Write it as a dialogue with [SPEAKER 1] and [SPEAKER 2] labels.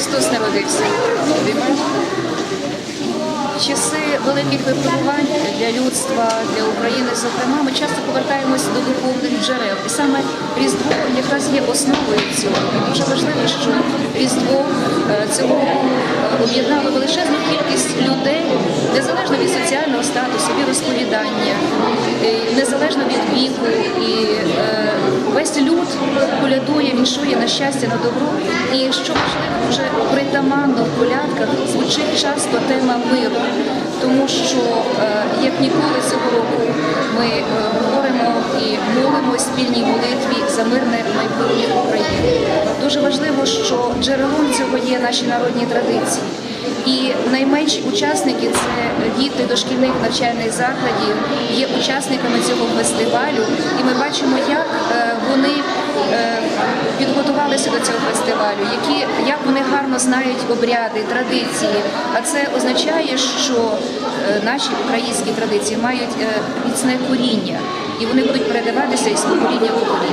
[SPEAKER 1] Христос народився. Часи великих випробувань для людства, для України, зокрема, ми часто повертаємося до духовних джерел. І саме Різдво якраз є основою цього. Дуже важливо, що Різдво е, цього е, об'єднало величезну кількість людей, незалежно від соціального статусу, від розповідання, незалежно від віку. І е, колядує, віншує на щастя, на добро. І що важливо, вже притаманно в колядках звучить часто тема миру, тому що е, як ніколи цього року ми е, говоримо і молимо спільній молитві за мирне майбутнє України. Дуже важливо, що джерелом цього є наші народні традиції. І найменші учасники це діти дошкільних навчальних закладів, є учасниками цього фестивалю, підготувалися до цього фестивалю, які як вони гарно знають обряди, традиції. А це означає, що е, наші українські традиції мають е, міцне коріння, і вони будуть передаватися із покоління в покоління.